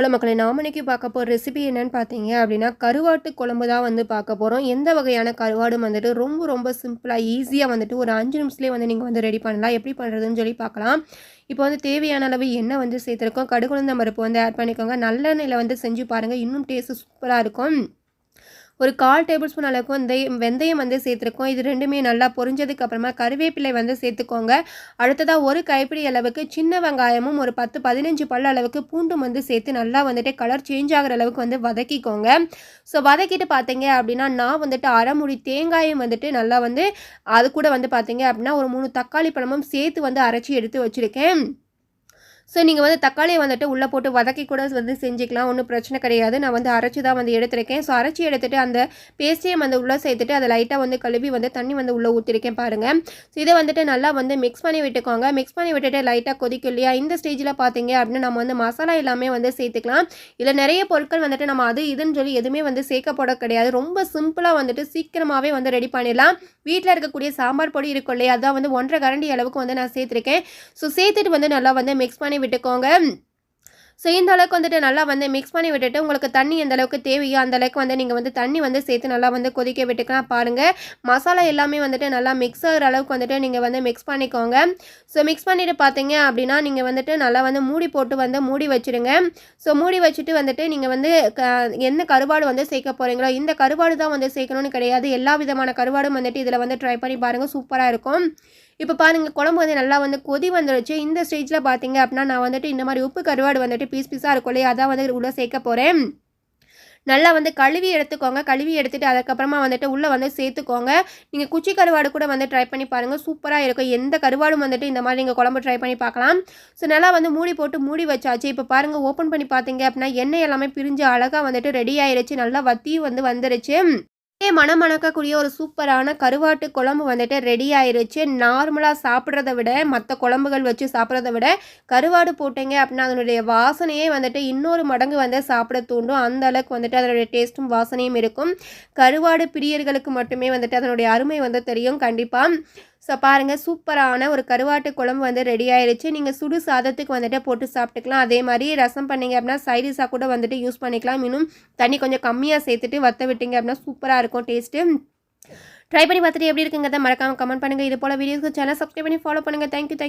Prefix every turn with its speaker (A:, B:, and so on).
A: Hello மக்களை நாம் இன்னைக்கு பார்க்க போகிற ரெசிபி என்னன்னு பார்த்தீங்க அப்படின்னா கருவாட்டு குழம்பு தான் வந்து பார்க்க போகிறோம் எந்த வகையான கருவாடும் வந்துட்டு ரொம்ப ரொம்ப சிம்பிளாக ஈஸியாக வந்துட்டு ஒரு அஞ்சு நிமிஷத்துலேயே வந்து நீங்கள் வந்து ரெடி பண்ணலாம். எப்படி பண்ணுறதுன்னு சொல்லி பார்க்கலாம். இப்போ வந்து தேவையான அளவு எண்ணெய் வந்து சேர்த்துருக்கோம். கடுகுழந்த மருப்பு வந்து ஆட் பண்ணிக்கோங்க. நல்லெண்ணெயில் வந்து செஞ்சு பாருங்கள் இன்னும் டேஸ்ட்டு சூப்பராக இருக்கும். ஒரு கால் டேபிள் ஸ்பூன் அளவுக்கு வந்து வெந்தயம் வந்து சேர்த்துருக்கோம். இது ரெண்டுமே நல்லா பொரிஞ்சதுக்கு அப்புறமா கருவேப்பிலை வந்து சேர்த்துக்கோங்க. அடுத்ததாக ஒரு கைப்பிடி அளவுக்கு சின்ன வெங்காயமும் ஒரு பத்து பதினஞ்சு பல் அளவுக்கு பூண்டும் வந்து சேர்த்து நல்லா வந்துட்டு கலர் சேஞ்ச் ஆகிற அளவுக்கு வந்து வதக்கிக்கோங்க. ஸோ வதக்கிட்டு பார்த்தீங்க அப்படின்னா நான் வந்துட்டு அரைமுடி தேங்காயும் வந்துட்டு நல்லா வந்து அது கூட வந்து பார்த்தீங்க அப்படின்னா ஒரு மூணு தக்காளி பழமும் சேர்த்து வந்து அரைச்சி எடுத்து வச்சுருக்கேன். ஸோ நீங்கள் வந்து தக்காளியை வந்துட்டு உள்ளே போட்டு வதக்கி கூட வந்து செஞ்சுக்கலாம். ஒன்றும் பிரச்சனை கிடையாது. நான் வந்து அரைச்சி தான் வந்து எடுத்திருக்கேன். ஸோ அரைச்சி எடுத்துகிட்டு அந்த பேஸ்ட்டையும் வந்து உள்ளே சேர்த்துட்டு அதை லைட்டாக வந்து கழுவி வந்து தண்ணி வந்து உள்ளே ஊற்றிருக்கேன் பாருங்கள் ஸோ இதை வந்துட்டு நல்லா வந்து மிக்ஸ் பண்ணி விட்டுக்கோங்க. மிக்ஸ் பண்ணி விட்டுட்டு லைட்டாக கொதிக்கும் இல்லையா? இந்த ஸ்டேஜில் பார்த்தீங்க அப்படின்னா நம்ம வந்து மசாலா எல்லாமே வந்து சேர்த்துக்கலாம். இல்லை நிறைய பொருட்கள் வந்துட்டு நம்ம அது இதுன்னு சொல்லி எதுவுமே வந்து சேர்க்கப்பட கிடையாது. ரொம்ப சிம்பிளாக வந்துட்டு சீக்கிரமாகவே வந்து ரெடி பண்ணிடலாம். வீட்டில் இருக்கக்கூடிய சாம்பார் பொடி இருக்கும் இல்லையா? அதான் வந்து ஒன்றரை கரண்டி அளவுக்கு வந்து நான் சேர்த்துருக்கேன். ஸோ சேர்த்துட்டு வந்து நல்லா வந்து மிக்ஸ் பண்ணி விட்டுக்கோங்க. ஸோ இந்த அளவுக்கு வந்துட்டு நல்லா வந்து மிக்ஸ் பண்ணி விட்டுட்டு உங்களுக்கு தண்ணி எந்த அளவுக்கு தேவையோ அந்த அளவுக்கு வந்து நீங்கள் வந்து தண்ணி வந்து சேர்த்து நல்லா வந்து கொதிக்க விட்டுக்கலாம் பாருங்கள் மசாலா எல்லாமே வந்துட்டு நல்லா மிக்ஸ் ஆகிற அளவுக்கு வந்துட்டு நீங்கள் வந்து மிக்ஸ் பண்ணிக்கோங்க. ஸோ மிக்ஸ் பண்ணிவிட்டு பார்த்தீங்க அப்படின்னா நீங்கள் வந்துட்டு நல்லா வந்து மூடி போட்டு வந்து மூடி வச்சுருங்க ஸோ மூடி வச்சுட்டு வந்துட்டு நீங்கள் வந்து க என்ன கருவாடு வந்து சேர்க்க போகிறீங்களோ இந்த கருவாடு தான் வந்து சேர்க்கணும்னு கிடையாது. எல்லா விதமான கருவாடும் வந்துட்டு இதில் வந்து ட்ரை பண்ணி பாருங்கள் சூப்பராக இருக்கும். இப்போ பாருங்கள் குழம்பு வந்து நல்லா வந்து கொதி வந்துடுச்சு இந்த ஸ்டேஜில் பார்த்தீங்க அப்படின்னா நான் வந்துட்டு இந்த மாதிரி உப்பு கருவாடு வந்துட்டு பீஸ் பீஸாக இருக்கும் இல்லையா அதான் வந்து உள்ளே சேர்க்க போகிறேன் நல்லா வந்து கழுவி எடுத்துக்கோங்க. கழுவி எடுத்துட்டு அதுக்கப்புறமா வந்துட்டு உள்ளே வந்து சேர்த்துக்கோங்க. நீங்கள் குச்சி கருவாடு கூட வந்து ட்ரை பண்ணி பாருங்கள் சூப்பராக இருக்கும். எந்த கருவாடும் வந்துட்டு இந்த மாதிரி நீங்கள் குழம்பு ட்ரை பண்ணி பார்க்கலாம் ஸோ நல்லா வந்து மூடி போட்டு மூடி வச்சாச்சு. இப்போ பாருங்கள் ஓப்பன் பண்ணி பார்த்தீங்க அப்படின்னா எண்ணெய் எல்லாமே பிரிஞ்சு அழகாக வந்துட்டு ரெடி ஆயிடுச்சு நல்லா வத்தி வந்து வந்துருச்சு. மனம் மணக்கக்கூடிய ஒரு சூப்பரான கருவாட்டு குழம்பு வந்துட்டு ரெடி ஆயிருச்சு. நார்மலாக சாப்பிட்றத விட மற்ற குழம்புகள் வச்சு சாப்பிட்றத விட கருவாடு போட்டீங்க அப்படின்னா அதனுடைய வாசனையே வந்துட்டு இன்னொரு மடங்கு வந்து சாப்பிட தூண்டும். அந்த அளவுக்கு வந்துட்டு அதனுடைய டேஸ்ட்டும் வாசனையும் இருக்கும். கருவாடு பிரியர்களுக்கு மட்டுமே வந்துட்டு அதனுடைய அருமை வந்து தெரியும் கண்டிப்பாக ஸோ பாருங்கள் சூப்பரான ஒரு கருவாட்டு குழம்பு வந்து ரெடி ஆயிடுச்சு நீங்கள் சுடு சாதத்துக்கு வந்துட்டு போட்டு சாப்பிட்டுக்கலாம். அதே மாதிரி ரசம் பண்ணிங்க அப்படின்னா சைடிஸாக கூட வந்துட்டு யூஸ் பண்ணிக்கலாம். இன்னும் தண்ணி கொஞ்சம் கம்மியாக சேர்த்துட்டு வற்ற விட்டிங்க அப்படின்னா சூப்பராக இருக்கும் டேஸ்ட்டு ட்ரை பண்ணி பார்த்துட்டு எப்படி இருக்குங்கிறத மறக்காமல் கமெண்ட் பண்ணுங்கள் இது போல் வீடியோஸ்க்கு சேனல் சப்ஸ்கிரைப் பண்ணி ஃபாலோ பண்ணுங்கள் தேங்க்யூ தேங்க்யூ